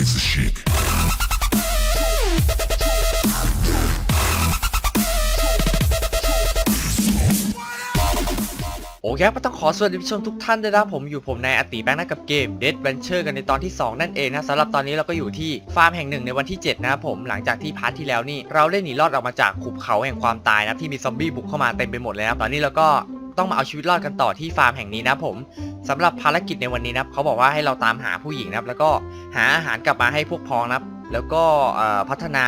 Everybody's a chic. โอเคครับก็ต้องขอสวัสดีผู้ชมทุกท่านด้วยนะครับผมอยู่ผมนายอติแบงค์นะกับเกม Dead Venture กันในตอนที่ 2 นั่นเองนะสำหรับตอนนี้เราก็อยู่ที่ฟาร์มแห่งหนึ่งในวันที่ 7 นะครับผมหลังจากที่พาร์ทที่แล้วนี่เราได้หนีรอดออกมาจากขุบเขาแห่งความตายนะที่มีซอมบี้บุกเข้ามาเต็มไปหมดเลยนะตอนนี้เราก็ ต้องมาเอาชีวิตรอดกันต่อที่ฟาร์มแห่งนี้นะผมสำหรับภารกิจในวันนี้นะเขาบอกว่าให้เราตามหาผู้หญิงนะครับ แล้วก็หาอาหารกลับมาให้พวกพ้องนะครับ แล้วก็พัฒนา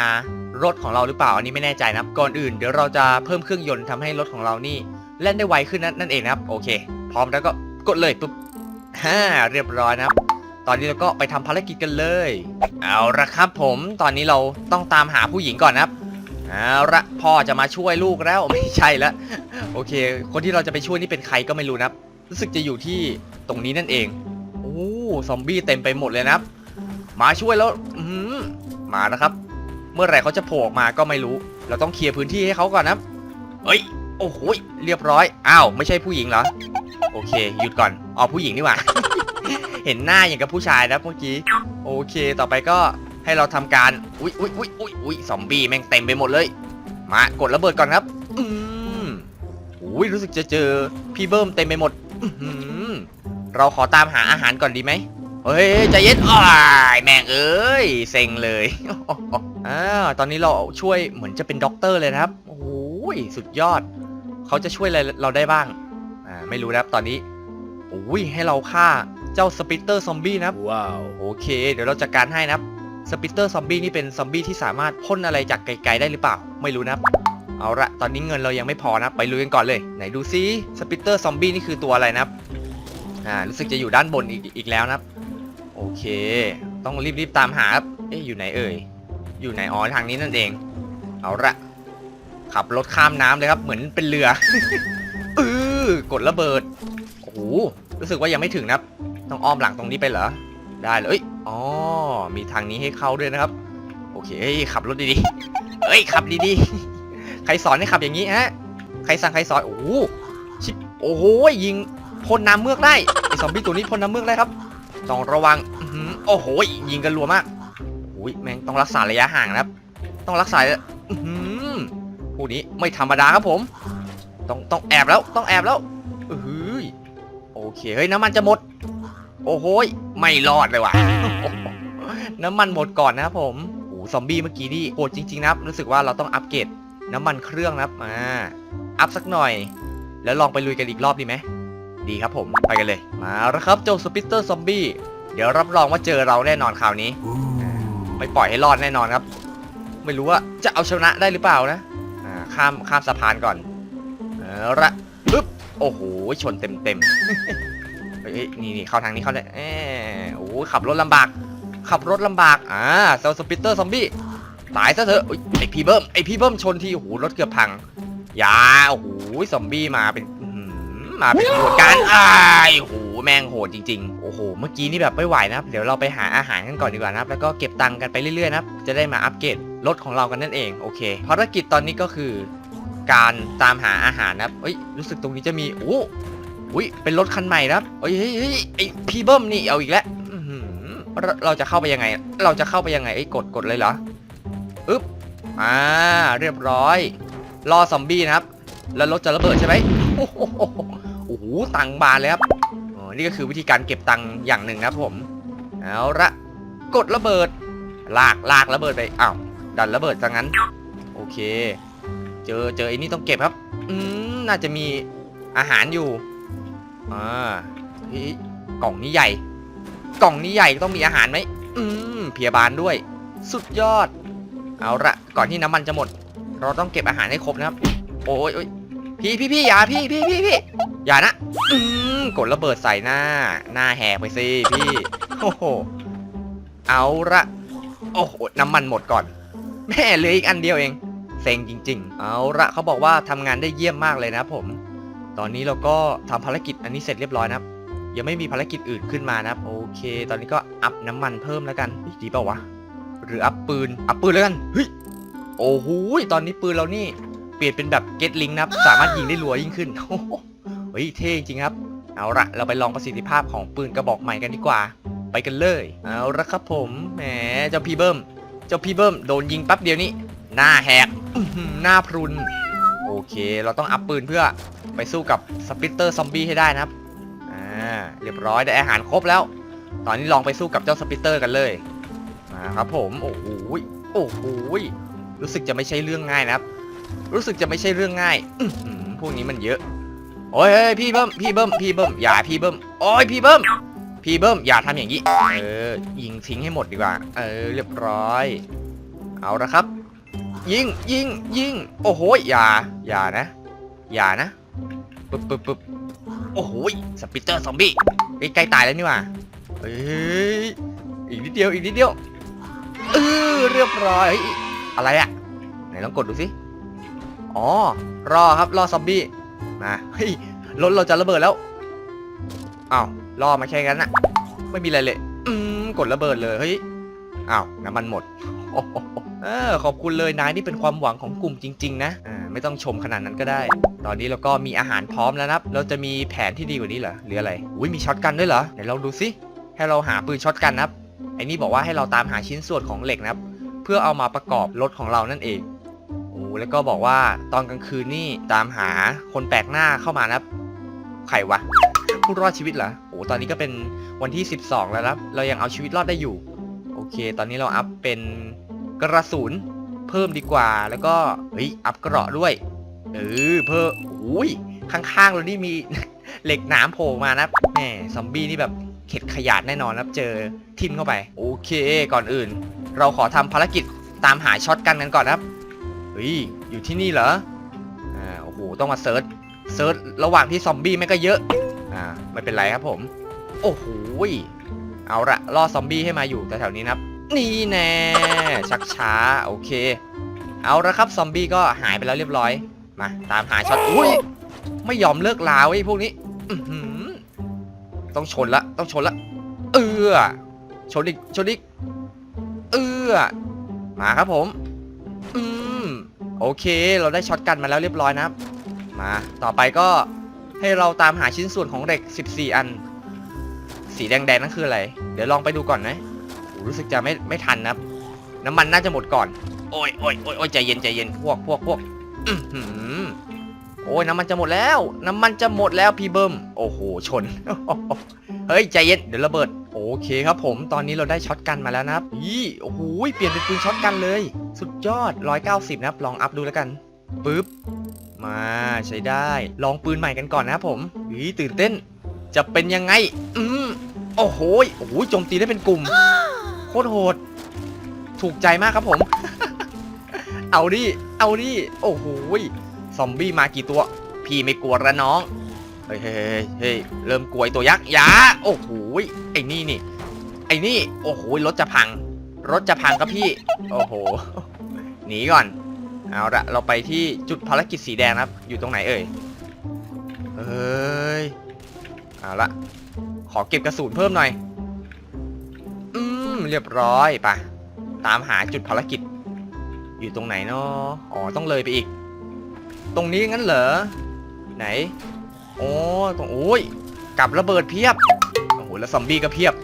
รถของเราหรือเปล่าอันนี้ไม่แน่ใจนะครับ ก่อนอื่นเดี๋ยวเราจะเพิ่มเครื่องยนต์ทำให้รถของเรานี่เล่นได้ไวขึ้นนั่นนั่นเองนะครับ โอเค พร้อมแล้วก็กดเลยปุ๊บฮ่าเรียบร้อยนะครับ ตอนนี้เราก็ไปทำภารกิจกันเลย เอาละครับผม ตอนนี้เราต้องตามหาผู้หญิงก่อนนะครับ เอาละพ่อจะมาช่วยลูกแล้วไม่ใช่แล้วโอเค คนที่เราจะไปช่วยนี่เป็นใครก็ไม่รู้นะรู้สึกจะอยู่ที่ตรงนี้นั่นเองโอ้ซอมบี้เต็มไปหมดเลยนะครับมาช่วยแล้วอืมานะครับ เมื่อไหร่เขาจะโผล่ออกมาก็ไม่รู้ เราต้องเคลียร์พื้นที่ให้เขาก่อนนะเอ้ยโอ้โหเรียบร้อยอ้าวไม่ใช่ผู้หญิงเหรอโอเคหยุดก่อนอ๋อผู้หญิงนี่หว่าเห็นหน้าอย่างกับผู้ชายนะเมื่อกี้โอเค ต่อไปก็ ให้เราทำการ อุ๊ยอุ๊ยอุ๊ยอุ๊ยอุ๊ยซอมบี้แม่งเต็มไปหมดเลย มากดระเบิดก่อนครับ อืมอุ้ยรู้สึกจะเจอพี่เบิ้มเต็มไปหมดอื้อหือเราขอตามหาอาหารก่อนดีไหมเฮ้ยใจเย็นอ้ายแม่งเอ้ยเซ็งเลยอ่าตอนนี้เราช่วยเหมือนจะเป็นด็อกเตอร์เลยนะครับ โอ้โหสุดยอด เขาจะช่วยอะไรเราได้บ้าง อ่าไม่รู้นะครับตอนนี้โอ้ยให้เราฆ่าเจ้าสปิตเตอร์ซอมบี้นะครับ ว้าว โอเค เดี๋ยวเราจัดการให้นะครับ สปิตเตอร์ซอมบี้นี่เป็นซอมบี้ที่สามารถพ่นอะไรจากไกลๆได้หรือเปล่า ไม่รู้นะเอาละตอนนี้เงินเรายังไม่พอนะไปลุยกันก่อนเลย ไหนดูซิสปิตเตอร์ซอมบี้นี่คือตัวอะไรนะอ่ารู้สึกจะอยู่ด้านบนอีกอีกแล้วนะโอเค ต้องรีบๆตามหาครับเอ๊ะอยู่ไหนเอ่ยอยู่ไหนอ๋อทางนี้นั่นเอง เอาละขับรถข้ามน้ำเลยครับ เหมือนเป็นเรือเออกดระเบิดโอ้โหรู้สึกว่ายังไม่ถึงนะต้องอ้อมหลังตรงนี้ไปเหรอได้เลย อ๋อ มีทางนี้ให้เข้าด้วยนะครับ โอเคเฮ้ยขับรถดีๆเอ้ยขับดีๆ ใครสอนให้ขับอย่างนี้ฮะ ใครสั่งใครสอน โอ้โหชิบโอ้โหยิงพ่นน้ำเมือกได้ไอซอมบี้ตัวนี้พ่นน้ำเมือกได้ครับ ต้องระวังโอ้โหยิงกันรัวมากโอ้ยแม่งต้องรักษาระยะห่างนะครับ ต้องรักษาอื้อหือผู้นี้ไม่ธรรมดาครับผม ต้องต้องแอบแล้วต้องแอบแล้วเฮ้ยโอเคเฮ้ยน้ำมันจะหมด โอ้โห ไม่รอดเลยว่ะ น้ำมันหมดก่อนนะครับผมโอ้ซอมบี้เมื่อกี้นี่โหดจริงๆนะครับ รู้สึกว่าเราต้องอัปเกรดน้ำมันเครื่องนะครับมาอัพสักหน่อย แล้วลองไปลุยกันอีกรอบดีไหมดีครับผมไปกันเลย มาแล้วครับเจ้าสปิตเตอร์ซอมบี้เดี๋ยวรับรองว่าเจอเราแน่นอนคราวนี้ ไม่ปล่อยให้รอดแน่นอนครับ ไม่รู้ว่าจะเอาชนะได้หรือเปล่านะอ่าข้ามข้ามสะพานก่อนเอาละปึ๊บโอ้โหชนเต็มเต็มเฮ้ยนี่นี่เข้าทางนี้เข้าได้เอ ขับรถลำบาก ขับรถลำบาก อ่าเซลสปิตเตอร์ซอมบี้ ตายซะเถอะอุ๊ยไอพี่เบิ้ม ไอพี่เบิ้มชนทีโอ้โห รถเกือบพังอยา โอ้โห ซอมบี้มาเป็นมาเป็นขบวนการอ้ายโอ้โห แมงโหดจริงๆ โอ้โห เมื่อกี้นี่แบบไม่ไหวนะครับ เดี๋ยวเราไปหาอาหารกันก่อนดีกว่านะครับ แล้วก็เก็บตังค์กันไปเรื่อยๆนะครับ จะได้มาอัปเกรดรถของเรากันนั่นเอง โอเค ภารกิจตอนนี้ก็คือการตามหาอาหารนะครับเอ้ย รู้สึกตรงนี้จะมีโอ้อุ้ยเป็นรถคันใหม่นะครับเฮ้ยเฮ้ยเฮ้ยไอพี่เบิ้มนี่เอาอีกแล้ว เราเราจะเข้าไปยังไง เราจะเข้าไปยังไงไอ้กดกดเลยเหรออึ๊บอ่าเรียบร้อย รอซอมบี้นะครับ แล้วรถจะระเบิดใช่ไหมโอ้โหตังบานเลยครับอ๋อนี่ก็คือวิธีการเก็บตังอย่างหนึ่งนะครับผมเอาละกดระเบิด ลากลากระเบิดไปอ้าวดันระเบิดซะงั้น โอเค เจอเจอไอ้นี่ต้องเก็บครับ อืมน่าจะมีอาหารอยู่อ่าเฮ้กล่องนี้ใหญ่ กล่องนี้ใหญ่ต้องมีอาหารไหมอืมพยาบาลด้วย สุดยอด เอาละก่อนที่น้ำมันจะหมด เราต้องเก็บอาหารให้ครบนะครับ โอ้ยพี่พี่พี่อย่าพี่พี่พี่พี่อย่านะ อืมกดระเบิดใส่หน้า หน้าแหกไปสิพี่โอ้โหเอาละโอ้โหน้ำมันหมดก่อน แม่เหลืออีกอันเดียวเองเซ็งจริง ๆ เอาละเขาบอกว่าทำงานได้เยี่ยมมากเลยนะครับผม ตอนนี้เราก็ทำภารกิจอันนี้เสร็จเรียบร้อยนะครับ ยังไม่มีภารกิจอื่นขึ้นมานะครับ โอเค ตอนนี้ก็อัพน้ำมันเพิ่มแล้วกันดีเปล่าวะ หรืออัพปืน อัพปืนแล้วกัน เฮ้ย โอ้โห ตอนนี้ปืนเรานี่ เปลี่ยนเป็นแบบเก็ตลิงนะครับ สามารถยิงได้รัวยิ่งขึ้นโอ้โหเฮ้ย เท่จริงครับ เอาละเราไปลองประสิทธิภาพของปืนกระบอกใหม่กันดีกว่า ไปกันเลย เอาละครับผม แหม เจ้าพี่เบิ้ม เจ้าพี่เบิ้มโดนยิงแป๊บเดียวนี้ หน้าแหกอื้อหือหน้าพรุน โอเค เราต้องอัพปืนเพื่อไปสู้กับสปิตเตอร์ซอมบี้ให้ได้นะครับ อ่าเรียบร้อยได้อาหารครบแล้ว ตอนนี้ลองไปสู้กับเจ้าสปิตเตอร์กันเลยมาครับผมโอ้โหยโอ้โหยรู้สึกจะไม่ใช่เรื่องง่ายนะครับ รู้สึกจะไม่ใช่เรื่องง่ายพวกนี้มันเยอะ โอ้ยเฮ้ยพี่เบิ้มพี่เบิ้มพี่เบิ้มอย่าพี่เบิ้มโอ้ยพี่เบิ้มพี่เบิ้มอย่าทำอย่างนี้เออยิงทิ้งให้หมดดีกว่า เออเรียบร้อย เอาละครับ ยิงยิงยิงโอ้โหอย่าอย่านะ อย่านะปึ๊บปึ๊บปึ๊บ โอ้โหสปิตเตอร์ซอมบี้ใกล้ตายแล้วนี่ว่าเฮ้ยอีกนิดเดียวอีกนิดเดียวเออเรียบร้อยเฮ้ยอะไรอะไหนลองกดดูสิอ๋อรอครับรอซอมบี้มาเฮ้ยรถเราจะระเบิดแล้วอ้าวรอมาแค่นั้นอะไม่มีอะไรเลยอืมกดระเบิดเลยเฮ้ยอ้าวน้ำมันหมดโอ้โห เออขอบคุณเลยนายนี่เป็นความหวังของกลุ่มจริง ๆ นะอ่าไม่ต้องชมขนาดนั้นก็ได้ ตอนนี้เราก็มีอาหารพร้อมแล้วนะครับ เราจะมีแผนที่ดีกว่านี้เหรอหรืออะไรอุ้ยมีช็อตกันด้วยเหรอไหนลองดูสิให้เราหาปืนช็อตกันนะครับไอ้นี่บอกว่าให้เราตามหาชิ้นส่วนของเหล็กนะครับ เพื่อเอามาประกอบรถของเรานั่นเองโอ้แล้วก็บอกว่าตอนกลางคืนนี่ตามหาคนแปลกหน้าเข้ามานะครับใครวะ ผู้รอดชีวิตเหรอโอ้ตอนนี้ก็เป็นวันที่ 12 แล้วนะครับ เรายังเอาชีวิตรอดได้อยู่ โอเค ตอนนี้เราอัพเป็น กระสุนเพิ่มดีกว่าแล้วก็เฮ้ยอัพเกราะด้วยเออเพิ่มโอ้ยข้างๆเรานี่มีเหล็กหนามโผล่มานะแหมซอมบี้นี่แบบเข็ดขยาดแน่นอนนะครับเจอทิมเข้าไป โอเค ก่อนอื่น เราขอทำภารกิจตามหาช็อตกันกันก่อนนะครับเฮ้ยอยู่ที่นี่เหรออ่าโอ้โหต้องมาเซิร์ชเซิร์ชระหว่างที่ซอมบี้แม่ก็เยอะอ่าไม่เป็นไรครับผม โอ้โหเอาละล่อซอมบี้ให้มาอยู่แถวๆนี้นะครับ นี่แน่ชักช้าโอเค เอาละครับซอมบี้ก็หายไปแล้วเรียบร้อย มา ตามหาช็อตอุ้ยไม่ยอมเลิกลาเว้ยพวกนี้ต้องชนละต้องชนละ เออชนอีกชนอีกเออมาครับผม อืมโอเค เราได้ช็อตกันมาแล้วเรียบร้อยนะครับมา ต่อไปก็ให้เราตามหาชิ้นส่วนของเหล็ก 14 อัน สีแดงๆนั่นคืออะไร เดี๋ยวลองไปดูก่อนนะ รู้สึกจะไม่ไม่ทันนะครับน้ำมันน่าจะหมดก่อน โอ้ยโอ้ยโอ้ยใจเย็นใจเย็นพวกพวกพวกโอ้ยน้ำมันจะหมดแล้ว น้ำมันจะหมดแล้วพี่เบิ้มโอ้โหชน เฮ้ยใจเย็นเดี๋ยวระเบิด โอเคครับผมตอนนี้เราได้ช็อตกันมาแล้วนะครับอีโอ้โหเปลี่ยนเป็นปืนช็อตกันเลย สุดยอด 190 นะครับ ลองอัพดูแล้วกันปึ๊บมาใช้ได้ ลองปืนใหม่กันก่อนนะครับผมอีตื่นเต้น จะเป็นยังไง อืมโอ้โหยโอ้โหโจมตีได้เป็นกลุ่ม โคตรโหด ถูกใจมากครับผม เอาดิ เอาดิ โอ้โหซอมบี้มากี่ตัว พี่ไม่กลัวละน้อง เฮ้ยเฮ้ยเฮ้ยเริ่มกลัวไอตัวยักษ์ยาโอ้โหไอ้นี่นี่ ไอ้นี่ โอ้โหรถจะพัง รถจะพังครับพี่ โอ้โห หนีก่อน เอาละเราไปที่จุดภารกิจสีแดงนะครับ อยู่ตรงไหนเอ่ย เอ้ย เอาละ ขอเก็บกระสุนเพิ่มหน่อย เรียบร้อยปะตามหาจุดภารกิจ อยู่ตรงไหนเนาะอ๋อต้องเลยไปอีก ตรงนี้งั้นเหรอ ไหนโอ้ตรงโอ้ยกับระเบิดเพียบโอ้โหแล้วซอมบี้ก็เพียบ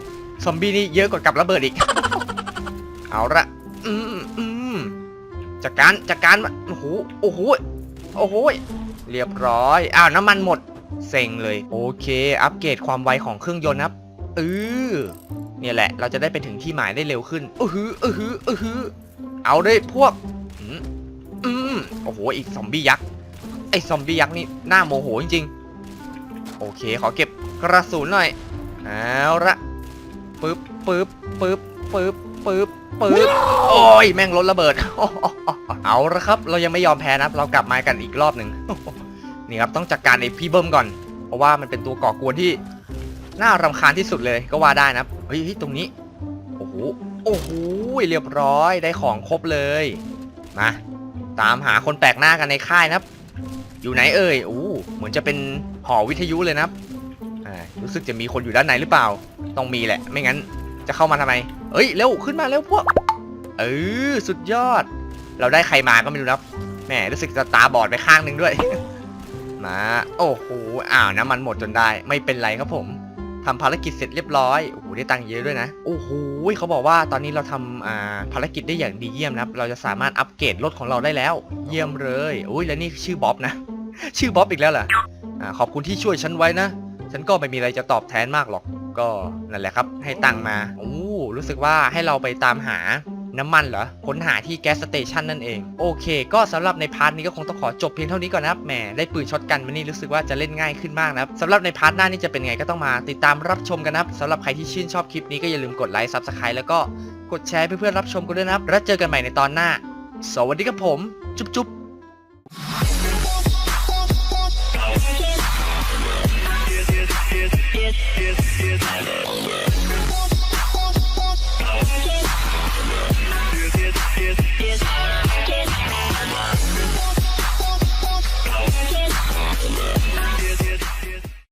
ซอมบี้นี่เยอะกว่ากับระเบิดอีก เอาละอืมอืมจัดการจัดการมันโอ้โหโอ้โหโอ้โหเรียบร้อยอ้าวน้ำมันหมดเซ็งเลย โอเค อัปเกรดความไวของเครื่องยนต์นะครับ เออเนี่ยแหละ เราจะได้ไปถึงที่หมายได้เร็วขึ้นอือหืออือหืออือหือเอาเลยพวกอืมอืมโอ้โหอีกซอมบี้ยักษ์ไอ้ซอมบี้ยักษ์นี่หน่าโมโหจริงๆโอเค ขอเก็บกระสุนหน่อยเอาละปึ๊บปึ๊บปึ๊บปึ๊บปึ๊บปึ๊บโอ้ยแม่งรถระเบิด เอาละครับ เรายังไม่ยอมแพ้นะเรากลับมากันอีกรอบหนึ่งนี่ครับต้องจัดการไอ้พี่เบิ้มก่อน เพราะว่ามันเป็นตัวก่อกวนที่ น่ารำคาญที่สุดเลยก็ว่าได้นะเฮ้ยตรงนี้ โอ้โห โอ้โห เรียบร้อยได้ของครบเลย มา ตามหาคนแปลกหน้ากันในค่ายนะครับ อยู่ไหนเอ่ยอู้เหมือนจะเป็นหอวิทยุเลยนะครับอ่ารู้สึกจะมีคนอยู่ด้านในหรือเปล่า ต้องมีแหละ ไม่งั้นจะเข้ามาทำไม เอ้ย เร็ว ขึ้นมาเร็วพวก เออ สุดยอด เราได้ใครมาก็ไม่รู้นับแหม รู้สึกจะตาบอดไปข้างหนึ่งด้วย มา โอ้โห อ้าว น้ำมันหมดจนได้ ไม่เป็นไรครับผม ทำภารกิจเสร็จเรียบร้อยโอ้โหได้ตังค์เยอะด้วยนะโอ้โหเขาบอกว่าตอนนี้เราทำอ่าภารกิจได้อย่างดีเยี่ยมนะครับเราจะสามารถอัปเกรดรถของเราได้แล้ว เยี่ยมเลยอุ้ยแล้วนี่ชื่อบ๊อบนะ ชื่อบ๊อบอีกแล้วเหรออ่าขอบคุณที่ช่วยฉันไว้นะ ฉันก็ไม่มีอะไรจะตอบแทนมากหรอกก็นั่นแหละครับ ให้ตังค์มาโอ้รู้สึกว่าให้เราไปตามหา น้ำมันเหรอค้นหาที่แก๊สสเตชันนั่นเอง โอเค ก็สำหรับในพาร์ทนี้ก็คงต้องขอจบเพียงเท่านี้ก่อนนะครับแหมได้ปืนช็อตกันวันนี้รู้สึกว่าจะเล่นง่ายขึ้นมากนะครับสำหรับในพาร์ทหน้านี่จะเป็นไงก็ต้องมาติดตามรับชมกันนะครับสำหรับใครที่ชื่นชอบคลิปนี้ก็อย่าลืมกดไลค์ซับสไครต์แล้วก็กดแชร์เพื่อนๆรับชมกันด้วยนะครับแล้วเจอกันใหม่ในตอนหน้า สวัสดีครับผม จุ๊บ